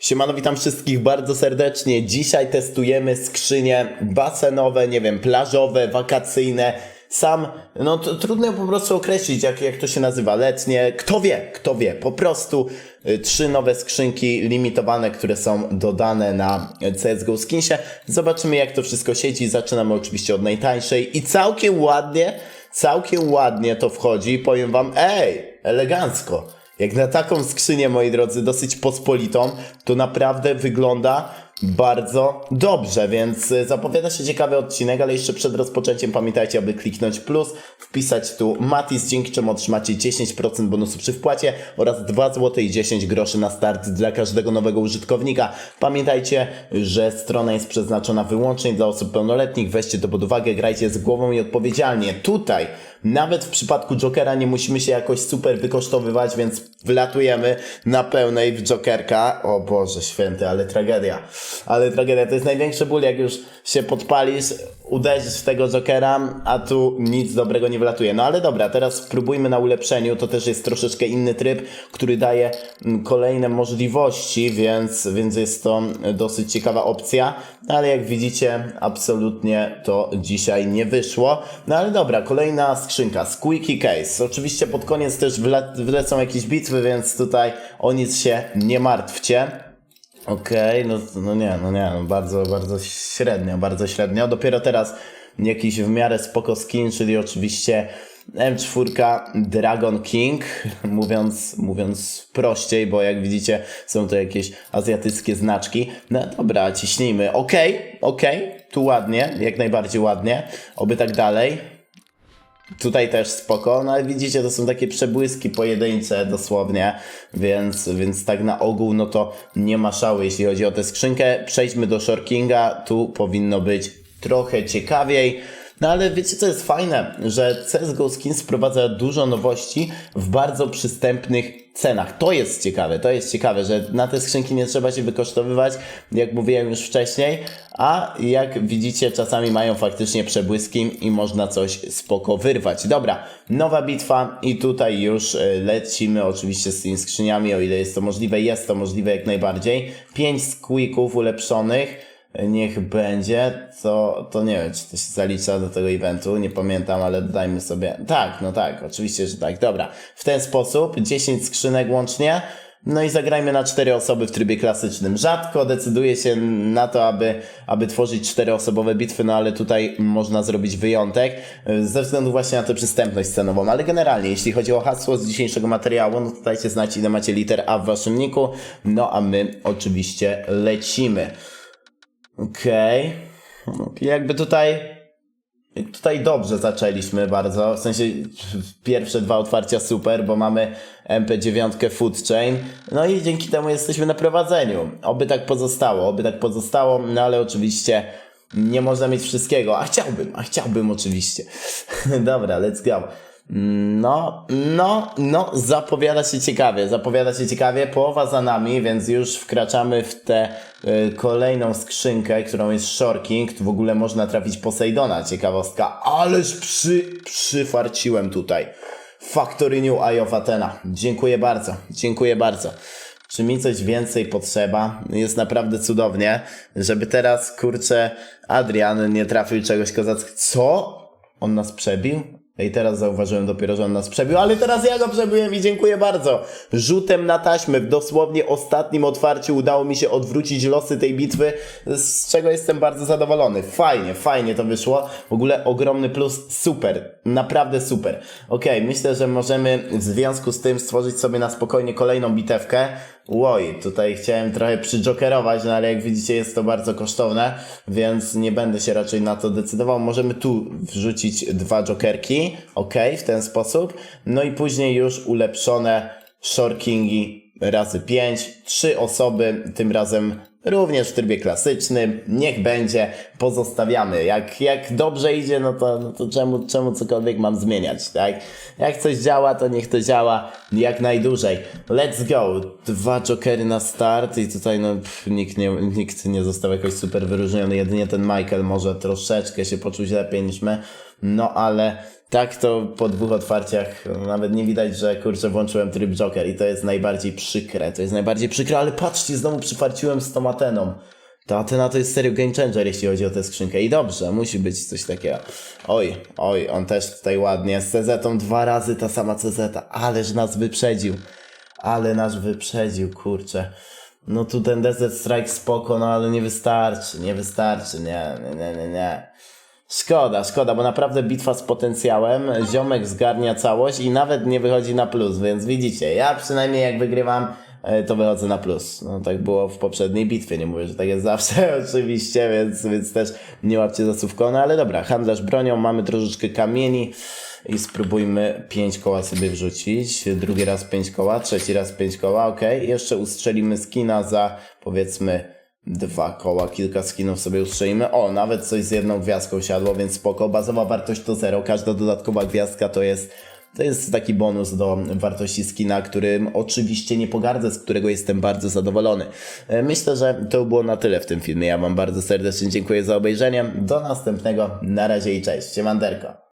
Siemano, witam wszystkich bardzo serdecznie. Dzisiaj testujemy skrzynie basenowe, nie wiem, plażowe, wakacyjne. Sam, no to trudno po prostu określić, jak, jak to się nazywa, letnie. Kto wie, kto wie. Po prostu y, trzy nowe skrzynki limitowane, które są dodane na CSGO Skinsie. Zobaczymy, jak to wszystko siedzi. Zaczynamy oczywiście od najtańszej i całkiem ładnie, całkiem ładnie to wchodzi. Powiem wam, ej, elegancko. Jak na taką skrzynię, moi drodzy, dosyć pospolitą, to naprawdę wygląda bardzo dobrze, więc y, zapowiada się ciekawy odcinek, ale jeszcze przed rozpoczęciem pamiętajcie, aby kliknąć plus, wpisać tu Matis, dzięki czemu otrzymacie 10% bonusu przy wpłacie oraz 2 zł i 10 groszy na start dla każdego nowego użytkownika. Pamiętajcie, że strona jest przeznaczona wyłącznie dla osób pełnoletnich, weźcie to pod uwagę, grajcie z głową i odpowiedzialnie. Tutaj nawet w przypadku Jokera nie musimy się jakoś super wykosztowywać, więc wlatujemy na pełnej w Jokerka. O Boże święty, ale tragedia. Ale tragedia. To jest największy ból, jak już się podpalisz, uderzysz w tego Jokera, a tu nic dobrego nie wlatuje. No ale dobra, teraz spróbujmy na ulepszeniu. To też jest troszeczkę inny tryb, który daje mm, kolejne możliwości, więc, więc jest to dosyć ciekawa opcja. No ale jak widzicie, absolutnie to dzisiaj nie wyszło. No ale dobra, kolejna skrzynka, Squeaky Case. Oczywiście pod koniec też wle wlecą jakieś bitwy, więc tutaj o nic się nie martwcie. Okej, no, no nie, no nie, no bardzo, bardzo średnio, bardzo średnio. Dopiero teraz jakiś w miarę spoko skin, czyli oczywiście M4 Dragon King, mówiąc, mówiąc prościej, bo jak widzicie są to jakieś azjatyckie znaczki. No dobra, ciśnijmy. Okej, okej, tu ładnie, jak najbardziej ładnie, oby tak dalej. Tutaj też spoko, no ale widzicie, to są takie przebłyski pojedyncze dosłownie, więc, więc tak na ogół, no to nie ma szału, jeśli chodzi o tę skrzynkę. Przejdźmy do Shorkinga, tu powinno być trochę ciekawiej. No ale wiecie co jest fajne, że CSGO Skins wprowadza dużo nowości w bardzo przystępnych cenach. To jest ciekawe, to jest ciekawe, że na te skrzynki nie trzeba się wykosztowywać, jak mówiłem już wcześniej, a jak widzicie czasami mają faktycznie przebłyski i można coś spoko wyrwać. Dobra, nowa bitwa i tutaj już e, lecimy oczywiście z tymi skrzyniami, o ile jest to możliwe, jest to możliwe jak najbardziej. 5 squeaków ulepszonych niech będzie, to, to nie wiem, czy to się zalicza do tego eventu, nie pamiętam, ale dodajmy sobie, tak, no tak, oczywiście, że tak, dobra, w ten sposób, 10 skrzynek łącznie, no i zagrajmy na cztery osoby w trybie klasycznym. Rzadko decyduje się na to, aby, aby tworzyć czteroosobowe bitwy, no ale tutaj można zrobić wyjątek, y, ze względu właśnie na tę przystępność scenową. Ale generalnie, jeśli chodzi o hasło z dzisiejszego materiału, no to dajcie znać, ile macie liter A w waszym niku, no a my oczywiście lecimy. Okej. Okay. Jakby tutaj. Tutaj dobrze zaczęliśmy bardzo. W sensie pierwsze dwa otwarcia super, bo mamy MP9 Food Chain. No i dzięki temu jesteśmy na prowadzeniu. Oby tak pozostało, oby tak pozostało, no ale oczywiście nie można mieć wszystkiego. A chciałbym, a chciałbym oczywiście. Dobra, let's go. No, no, no, zapowiada się ciekawie, zapowiada się ciekawie. Połowa za nami, więc już wkraczamy w tę y, kolejną skrzynkę, którą jest Shorking. W ogóle można trafić Poseidona, ciekawostka. Ależ przy, przyfarciłem tutaj. Factory New Eye of Athena. Dziękuję bardzo, dziękuję bardzo. Czy mi coś więcej potrzeba? Jest naprawdę cudownie, żeby teraz, kurczę, Adrian nie trafił czegoś kozackiego. Co? On nas przebił? I teraz zauważyłem dopiero, że on nas przebił, ale teraz ja go przebiłem i dziękuję bardzo. Rzutem na taśmę w dosłownie ostatnim otwarciu udało mi się odwrócić losy tej bitwy, z czego jestem bardzo zadowolony. Fajnie, fajnie to wyszło. W ogóle ogromny plus, super, naprawdę super. Okay, myślę, że możemy w związku z tym stworzyć sobie na spokojnie kolejną bitewkę. Oj, tutaj chciałem trochę przydżokerować, no ale jak widzicie jest to bardzo kosztowne, więc nie będę się raczej na to decydował. Możemy tu wrzucić dwa jokerki, ok, w ten sposób. No i później już ulepszone shorkingi razy 5, trzy osoby, tym razem również w trybie klasycznym, niech będzie, pozostawiamy. Jak, jak dobrze idzie, no to, no to czemu, czemu cokolwiek mam zmieniać, tak? Jak coś działa, to niech to działa jak najdłużej. Let's go! Dwa jokery na start i tutaj no pff, nikt, nie, nikt nie został jakoś super wyróżniony, jedynie ten Michael może troszeczkę się poczuć lepiej niż my. No ale tak to po dwóch otwarciach no, nawet nie widać, że kurczę włączyłem tryb Joker i to jest najbardziej przykre. To jest najbardziej przykre, ale patrzcie, znowu przyfarciłem z tą Ateną. Ta Atena to jest serio game changer, jeśli chodzi o tę skrzynkę. I dobrze, musi być coś takiego. Oj, oj, on też tutaj ładnie. Z CZ dwa razy ta sama CZ, ależ nas wyprzedził. Ale nas wyprzedził, kurczę. No tu ten Desert Strike spoko, no ale nie wystarczy, nie wystarczy, nie, nie, nie, nie. Szkoda, szkoda, bo naprawdę bitwa z potencjałem, ziomek zgarnia całość i nawet nie wychodzi na plus, więc widzicie, ja przynajmniej jak wygrywam, to wychodzę na plus. No tak było w poprzedniej bitwie, nie mówię, że tak jest zawsze oczywiście, więc, więc też nie łapcie za słówko, no ale dobra, handlarz bronią, mamy troszeczkę kamieni i spróbujmy 5 koła sobie wrzucić, drugi raz 5 koła, trzeci raz 5 koła, ok, jeszcze ustrzelimy skina za powiedzmy dwa koła, kilka skinów sobie ustrzelimy. O, nawet coś z jedną gwiazdką siadło, więc spoko. Bazowa wartość to zero, każda dodatkowa gwiazdka to jest to jest taki bonus do wartości skina, którym oczywiście nie pogardzę, z którego jestem bardzo zadowolony. E, Myślę, że to było na tyle w tym filmie. Ja Wam bardzo serdecznie dziękuję za obejrzenie. Do następnego. Na razie i cześć. Siemanderko.